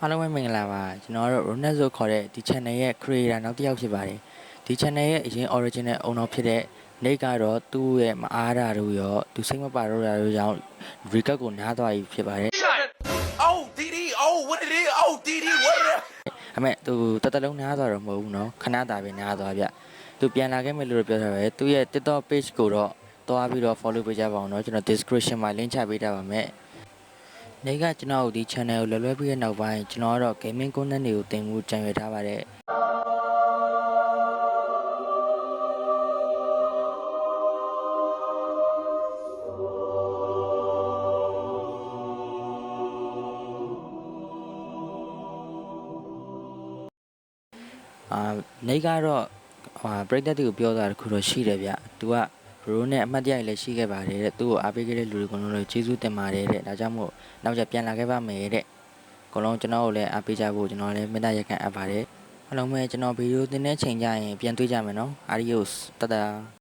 အားလုံးပဲမင်္ဂလာပါကျွန်တော်တို့ Ronaldo ခေါ်တဲ့ဒီ channel ရဲ့ creator နောက်တစ်ယောက်ဖြစ်ပါတယ်ဒီ channel ရဲ့အရင် original owner ဖြစ်တဲ့ Nick ကတော့သူ့ရဲ့မအားတာတို့ရောသူစိတ်မပါတော့တာတို့ကြောင့် recap ကိုနားသွားပြီဖြစ်ပါတယ် Oh, DD. Oh, what it is? Oh, DD. What it is? အမေသူတသက်လုံးနားသွားတော့မဟုတ်ဘူးเนาะခဏတာပဲနားသွားဗျသူပြန်လာခဲ့မယ်လို့ပြောထားတယ်သူရဲ့ TikTok page ကိုတော့တွားပြီးတော့ follow ပေးကြပါအောင်เนาะကျွန်တော် description မှာ link ချပေးထားပါမယ် နေကကျွန်တော်တို့ဒီ channel ကိုလွယ်လွယ်ပြီးတဲ့နောက်ပိုင်းကျွန်တော်ကတော့ gaming content တွေကိုတင်မှုကြံရွယ်ထားပါတယ်အာနေကတော့ဟာပရိသတ်တွေကိုပြောတာတခုတော့ရှိတယ်ဗျ။ तू က ဘရိုးနဲ့အမှတ်တရလည်းရှိခဲ့ပါတယ်တဲ့။ तू ကိုအားပေးခဲ့တဲ့လူတွေကတော့လည်းကျေးဇူးတင်ပါတယ်တဲ့။ဒါကြောင့်မို့နောက်ကျပြန်လာခဲ့ပါမယ်တဲ့။အကုန်လုံးကျွန်တော်ကိုလည်းအားပေးကြဖို့ကျွန်တော်လည်းမေတ္တာရက်ခံအပ်ပါတယ်။အားလုံးပဲကျွန်တော်ဗီဒီယိုတင်တဲ့ချိန်ကျရင်ပြန်တွေ့ကြမယ်နော်။ Adios တတာ